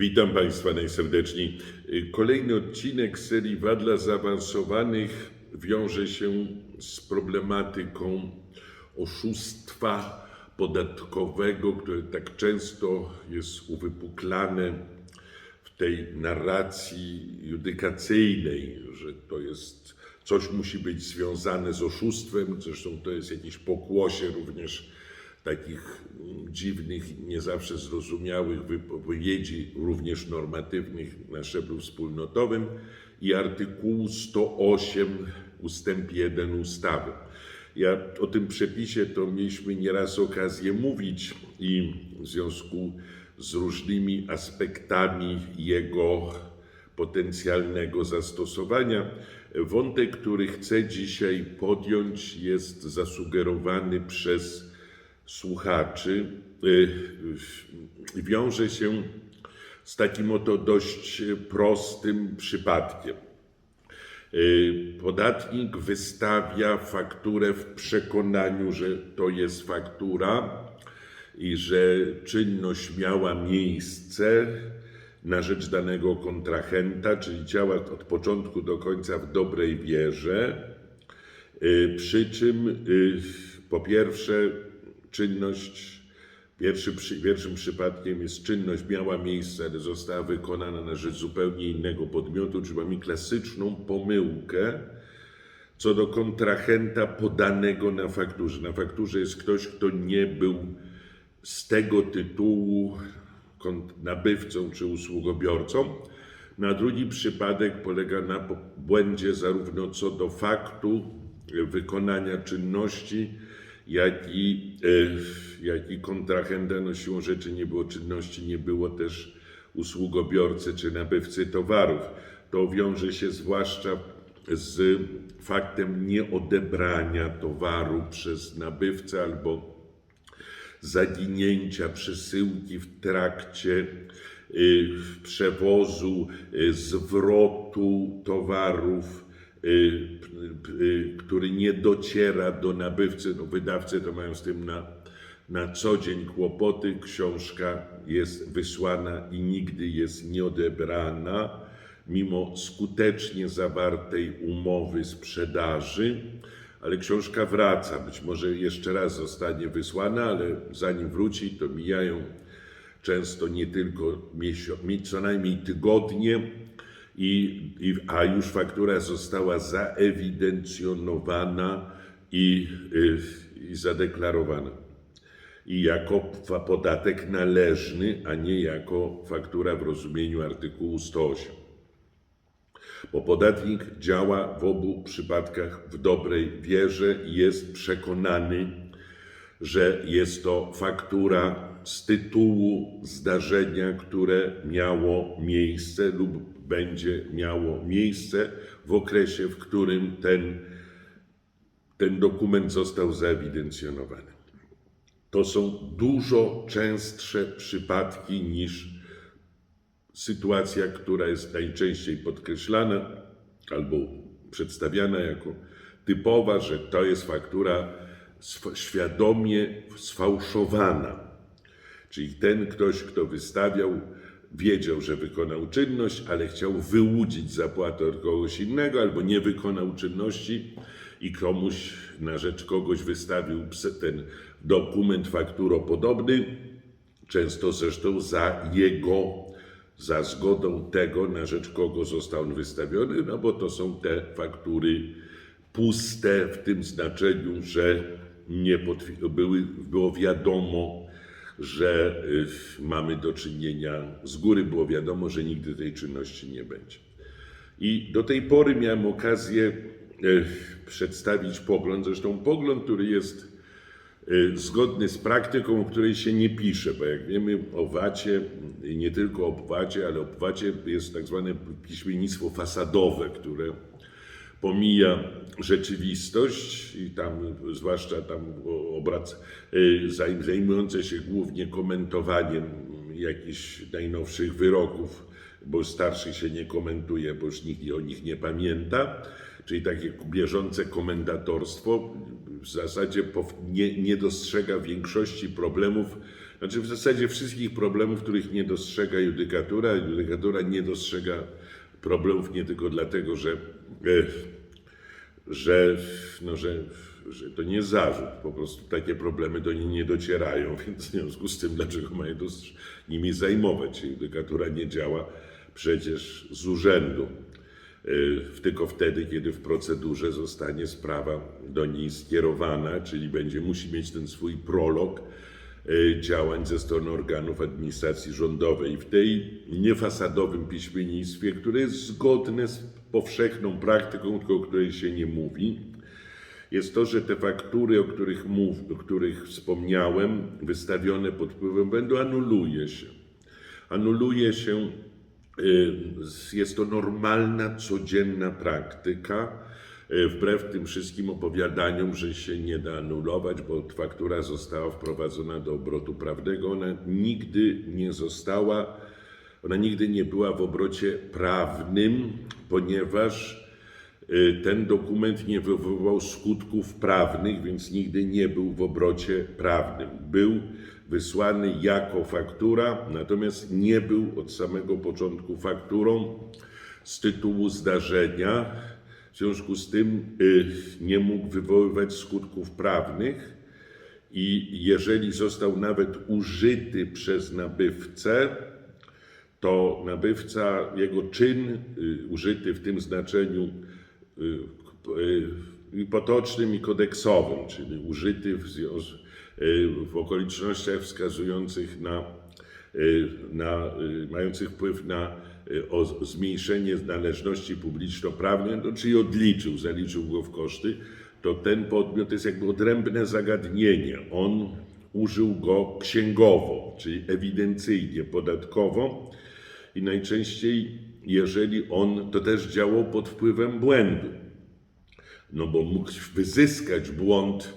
Witam Państwa najserdeczniej. Kolejny odcinek serii Wad dla zaawansowanych wiąże się z problematyką oszustwa podatkowego, które tak często jest uwypuklane w tej narracji judykacyjnej, że to jest coś musi być związane z oszustwem, zresztą to jest jakieś pokłosie również takich mm, dziwnych, nie zawsze zrozumiałych wypowiedzi, również normatywnych na szczeblu wspólnotowym i artykułu 108 ustęp 1 ustawy. Ja o tym przepisie to mieliśmy nieraz okazję mówić i w związku z różnymi aspektami jego potencjalnego zastosowania. Wątek, który chcę dzisiaj podjąć, jest zasugerowany przez słuchaczy. y, Wiąże się z takim oto dość prostym przypadkiem. Y, Podatnik wystawia fakturę w przekonaniu, że to jest faktura i że czynność miała miejsce na rzecz danego kontrahenta, czyli działa od początku do końca w dobrej wierze. Y, Przy czym po pierwsze czynność, pierwszy, pierwszym przypadkiem jest czynność miała miejsce, ale została wykonana na rzecz zupełnie innego podmiotu, czyli mamy klasyczną pomyłkę co do kontrahenta podanego na fakturze. Na fakturze jest ktoś, kto nie był z tego tytułu nabywcą czy usługobiorcą. Na drugi przypadek polega na błędzie zarówno co do faktu wykonania czynności, jak i, e, jak i kontrahenta. No siłą rzeczy nie było czynności, nie było też usługobiorcy czy nabywcy towarów. To wiąże się zwłaszcza z faktem nieodebrania towaru przez nabywcę albo zaginięcia przesyłki w trakcie y, przewozu, y, zwrotu towarów, który nie dociera do nabywcy. No, wydawcy to mają z tym na, na co dzień kłopoty. Książka jest wysłana i nigdy jest nieodebrana, mimo skutecznie zawartej umowy sprzedaży ale książka wraca. Być może jeszcze raz zostanie wysłana, ale zanim wróci, to mijają często nie tylko miesiąc, co najmniej tygodnie, i, i, a już faktura została zaewidencjonowana i, y, i zadeklarowana. I jako podatek należny, a nie jako faktura w rozumieniu artykułu 108 bo podatnik działa w obu przypadkach w dobrej wierze i jest przekonany, że jest to faktura z tytułu zdarzenia, które miało miejsce lub będzie miało miejsce w okresie, w którym ten, ten dokument został zaewidencjonowany. To są dużo częstsze przypadki niż sytuacja, która jest najczęściej podkreślana albo przedstawiana jako typowa, że to jest faktura świadomie sfałszowana. Czyli ten ktoś, kto wystawiał, wiedział, że wykonał czynność, ale chciał wyłudzić zapłatę od kogoś innego, albo nie wykonał czynności i komuś na rzecz kogoś wystawił ten dokument fakturopodobny, często zresztą za jego, za zgodą tego, na rzecz kogo został on wystawiony, no bo to są te faktury puste w tym znaczeniu, że nie były, było wiadomo, że y, mamy do czynienia, z góry było wiadomo, że nigdy tej czynności nie będzie. I do tej pory miałem okazję e, przedstawić pogląd, zresztą pogląd, który jest e, zgodny z praktyką, o której się nie pisze, bo jak wiemy o VAT-ie, i nie tylko o VAT-ie, ale o VAT-ie jest tak zwane piśmiennictwo fasadowe, które pomija rzeczywistość i tam, zwłaszcza tam obrac y, zajm- zajmujące się głównie komentowaniem jakichś najnowszych wyroków, bo starszych się nie komentuje, bo już nikt o nich nie pamięta. czyli takie bieżące komendatorstwo, w zasadzie nie, nie dostrzega większości problemów, znaczy w zasadzie wszystkich problemów, których nie dostrzega judykatura. Judykatura nie dostrzega problemów nie tylko dlatego, że, e, że, no, że, że to nie zarzut, po prostu takie problemy do niej nie docierają, więc w związku z tym, dlaczego mają nimi zajmować się? Judykatura nie działa przecież z urzędu, y, tylko wtedy, kiedy w procedurze zostanie sprawa do niej skierowana, czyli będzie musi mieć ten swój prolog działań ze strony organów administracji rządowej. W tej niefasadowym piśmiennictwie, które jest zgodne z powszechną praktyką, tylko o której się nie mówi, jest to, że te faktury, o których, mów, o których wspomniałem, wystawione pod wpływem błędu, anuluje się. Anuluje się, y, jest to normalna, codzienna praktyka, wbrew tym wszystkim opowiadaniom, że się nie da anulować, bo faktura została wprowadzona do obrotu prawnego. Ona nigdy nie została, ona nigdy nie była w obrocie prawnym, ponieważ Y, ten dokument nie wywoływał skutków prawnych, więc nigdy nie był w obrocie prawnym. Był wysłany jako faktura, natomiast nie był od samego początku fakturą z tytułu zdarzenia. W związku z tym y, nie mógł wywoływać skutków prawnych i jeżeli został nawet użyty przez nabywcę, to nabywca, jego czyn y, użyty w tym znaczeniu y, i potocznym i kodeksowym, czyli użyty w, w okolicznościach wskazujących na, na mających wpływ na o zmniejszenie należności publiczno-prawnej, no, czyli odliczył, zaliczył go w koszty, to ten podmiot jest jakby odrębne zagadnienie. On użył go księgowo, czyli ewidencyjnie, podatkowo i najczęściej, jeżeli on to też działał pod wpływem błędu, no bo mógł wyzyskać błąd,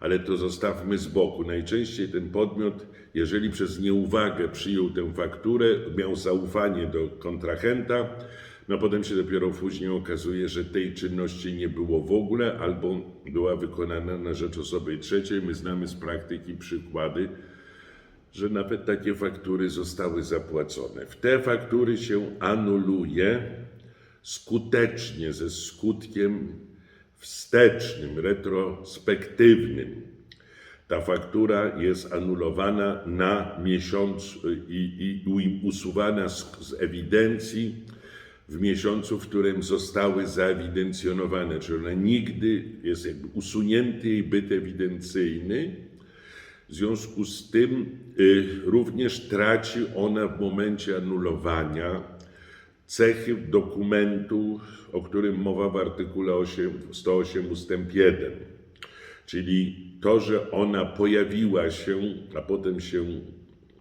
ale to zostawmy z boku. Najczęściej ten podmiot, jeżeli przez nieuwagę przyjął tę fakturę, miał zaufanie do kontrahenta, no potem się dopiero później okazuje, że tej czynności nie było w ogóle, albo była wykonana na rzecz osoby trzeciej. My znamy z praktyki przykłady, że nawet takie faktury zostały zapłacone. W te faktury się anuluje skutecznie, ze skutkiem wstecznym, retrospektywnym. Ta faktura jest anulowana na miesiąc i, i usuwana z, z ewidencji w miesiącu, w którym zostały zaewidencjonowane, czyli ona nigdy jest jakby usunięty jej byt ewidencyjny, w związku z tym y, również traci ona w momencie anulowania cechy dokumentu, o którym mowa w artykule 8, 108 ustęp 1. Czyli to, że ona pojawiła się, a potem się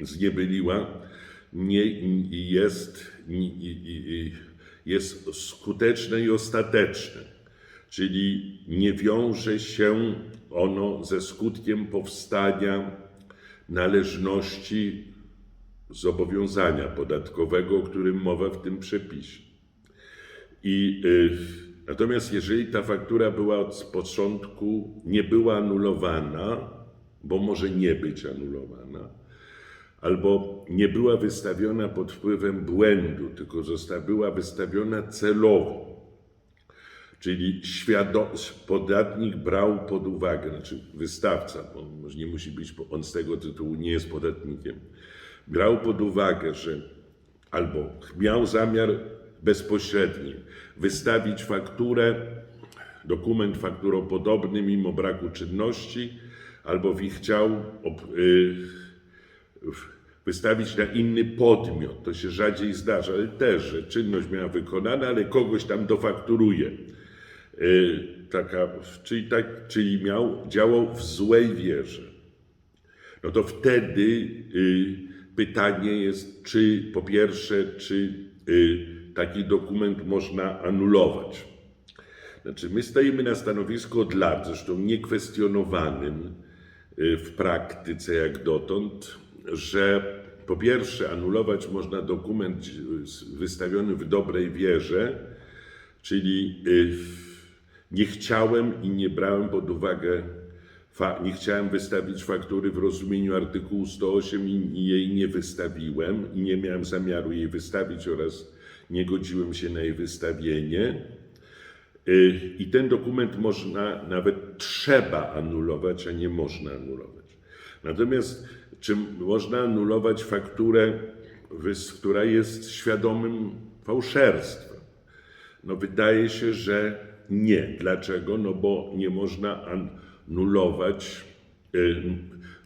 zniebyliła, nie jest, jest skuteczne i ostateczne. Czyli nie wiąże się ono ze skutkiem powstania należności zobowiązania podatkowego, o którym mowa w tym przepisie. I y, natomiast jeżeli ta faktura była od początku, nie była anulowana, bo może nie być anulowana, albo nie była wystawiona pod wpływem błędu, tylko została, była wystawiona celowo, Czyli podatnik brał pod uwagę, znaczy wystawca, bo on nie musi być, on z tego tytułu nie jest podatnikiem, brał pod uwagę, że albo miał zamiar bezpośredni wystawić fakturę, dokument fakturopodobny mimo braku czynności, albo chciał y, wystawić na inny podmiot. To się rzadziej zdarza, ale też, że czynność miała wykonana, ale kogoś tam dofakturuje. Y, taka, czyli, tak, czyli miał, działał w złej wierze. No to wtedy y, pytanie jest, czy po pierwsze, czy y, taki dokument można anulować. Znaczy, my stoimy na stanowisku od lat, zresztą niekwestionowanym y, w praktyce jak dotąd, że po pierwsze anulować można dokument wystawiony w dobrej wierze, czyli y, Nie chciałem i nie brałem pod uwagę, nie chciałem wystawić faktury w rozumieniu artykułu 108 i jej nie wystawiłem i nie miałem zamiaru jej wystawić oraz nie godziłem się na jej wystawienie. Y, I ten dokument można, nawet trzeba anulować, a nie można anulować. Natomiast czy można anulować fakturę, która jest świadomym fałszerstwem? No wydaje się, że nie. Dlaczego? No bo nie można anulować y,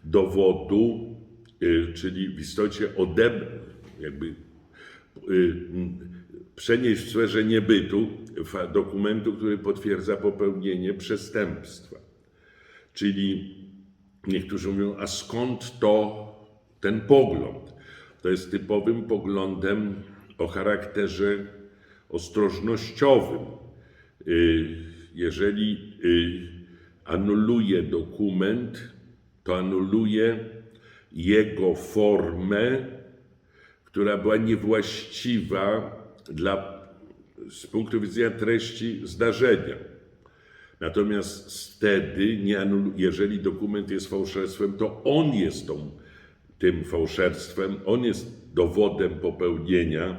dowodu, y, czyli w istocie odebrać, jakby y, przenieść w sferze niebytu dokumentu, który potwierdza popełnienie przestępstwa. Czyli niektórzy mówią, a skąd to ten pogląd? To jest typowym poglądem o charakterze ostrożnościowym. Jeżeli anuluje dokument, to anuluje jego formę, która była niewłaściwa dla, z punktu widzenia treści zdarzenia. Natomiast wtedy, nie anulu- jeżeli dokument jest fałszerstwem, to on jest tą, tym fałszerstwem, on jest dowodem popełnienia,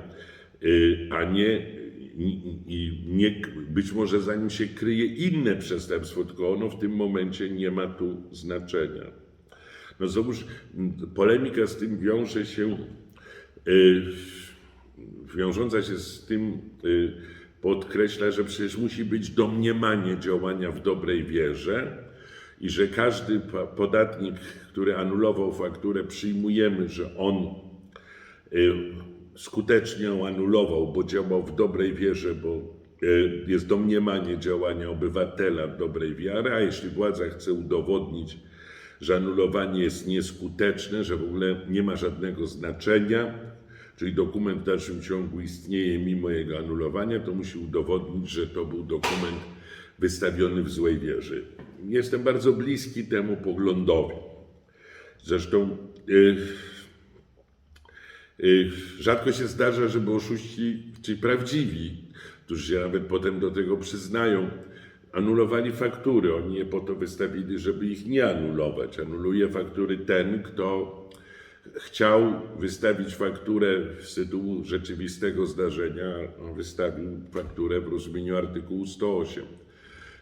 y, a nie, i- nie, być może za nim się kryje inne przestępstwo, tylko ono w tym momencie nie ma tu znaczenia. No znowuż polemika z tym wiąże się, y, wiążąca się z tym y, podkreśla, że przecież musi być domniemanie działania w dobrej wierze i że każdy podatnik, który anulował fakturę, przyjmujemy, że on y, skutecznie ją anulował, bo działał w dobrej wierze, bo y, jest domniemanie działania obywatela w dobrej wiary, a jeśli władza chce udowodnić, że anulowanie jest nieskuteczne, że w ogóle nie ma żadnego znaczenia, czyli dokument w dalszym ciągu istnieje mimo jego anulowania, to musi udowodnić, że to był dokument wystawiony w złej wierze. Jestem bardzo bliski temu poglądowi. Zresztą y, y, rzadko się zdarza, żeby oszuści, czyli prawdziwi, którzy się nawet potem do tego przyznają, anulowali faktury. Oni je po to wystawili, żeby ich nie anulować. Anuluje faktury ten, kto chciał wystawić fakturę z tytułu rzeczywistego zdarzenia, wystawił fakturę w rozumieniu artykułu 108.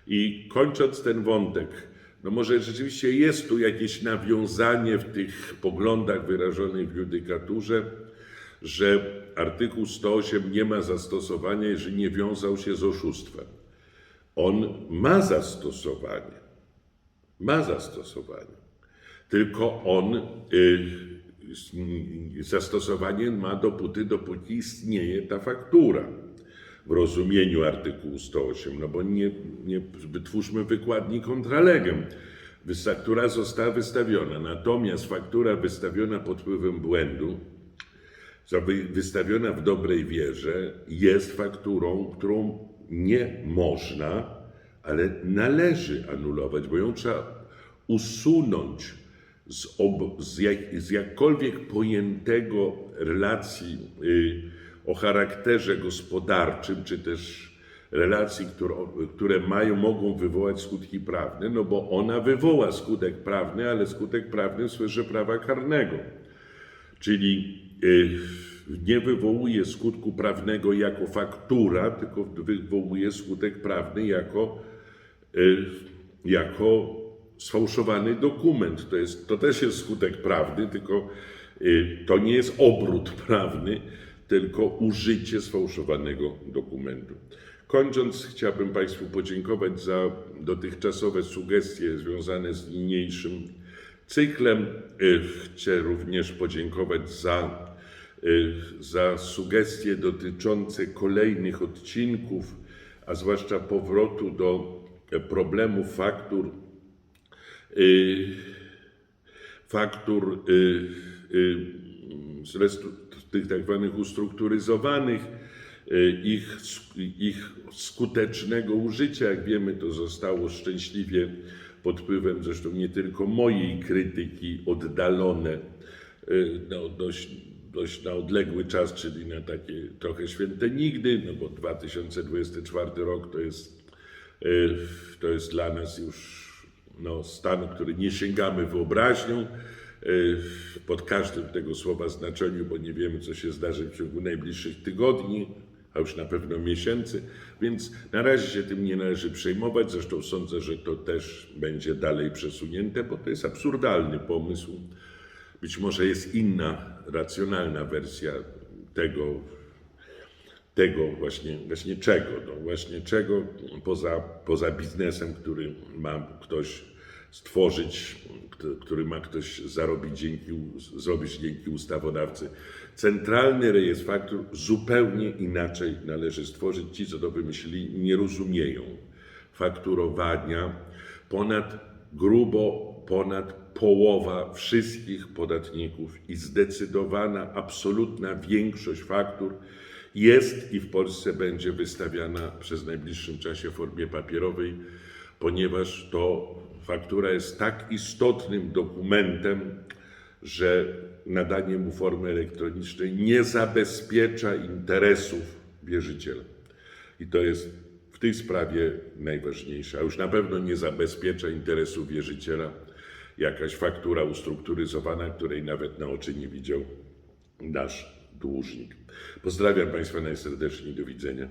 I kończąc ten wątek, no może rzeczywiście jest tu jakieś nawiązanie w tych poglądach wyrażonych w judykaturze, że artykuł 108 nie ma zastosowania, jeżeli nie wiązał się z oszustwem. On ma zastosowanie. Ma zastosowanie. Tylko on y, zastosowanie ma dopóty, dopóki istnieje ta faktura w rozumieniu artykułu 108, no bo nie, nie wytwórzmy wykładni kontralegem. Która została wystawiona. Natomiast faktura wystawiona pod wpływem błędu, za- wy- wystawiona w dobrej wierze, jest fakturą, którą nie można, ale należy anulować, bo ją trzeba usunąć z, ob, z, jak, z jakkolwiek pojętego relacji y, o charakterze gospodarczym, czy też relacji, które, które mają, mogą wywołać skutki prawne, no bo ona wywoła skutek prawny, ale skutek prawny sferze prawa karnego. Czyli nie wywołuje skutku prawnego jako faktura, tylko wywołuje skutek prawny jako, y, jako sfałszowany dokument. To, jest, to też jest skutek prawny, tylko y, to nie jest obrót prawny, tylko użycie sfałszowanego dokumentu. Kończąc, chciałbym Państwu podziękować za dotychczasowe sugestie związane z niniejszym cyklem. Y, Chcę również podziękować za, y, za sugestie dotyczące kolejnych odcinków, a zwłaszcza powrotu do e, problemu faktur, y, faktur y, y, tych tak zwanych ustrukturyzowanych, y, ich, ich skutecznego użycia. Jak wiemy, to zostało szczęśliwie pod wpływem zresztą nie tylko mojej krytyki oddalone y, no, dość, dość na odległy czas, czyli na takie trochę święte nigdy, no bo 2024 rok to jest Y, To jest dla nas już no, stan, który nie sięgamy wyobraźnią y, pod każdym tego słowa znaczeniu, bo nie wiemy, co się zdarzy w ciągu najbliższych tygodni, a już na pewno miesięcy, więc na razie się tym nie należy przejmować. Zresztą sądzę, że to też będzie dalej przesunięte, bo to jest absurdalny pomysł. Być może jest inna, racjonalna wersja tego, tego właśnie, właśnie czego, no właśnie czego poza, poza biznesem, który ma ktoś stworzyć, który ma ktoś zarobić dzięki, zrobić dzięki ustawodawcy. Centralny rejestr faktur zupełnie inaczej należy stworzyć. Ci, co to wymyślili, nie rozumieją fakturowania. Ponad, grubo ponad połowa wszystkich podatników i zdecydowana, absolutna większość faktur jest i w Polsce będzie wystawiana przez najbliższym czasie w formie papierowej, ponieważ to faktura jest tak istotnym dokumentem, że nadanie mu formy elektronicznej nie zabezpiecza interesów wierzyciela. I to jest w tej sprawie najważniejsze, a już na pewno nie zabezpiecza interesów wierzyciela jakaś faktura ustrukturyzowana, której nawet na oczy nie widział nasz dłużnik. Pozdrawiam Państwa najserdeczniej, do widzenia.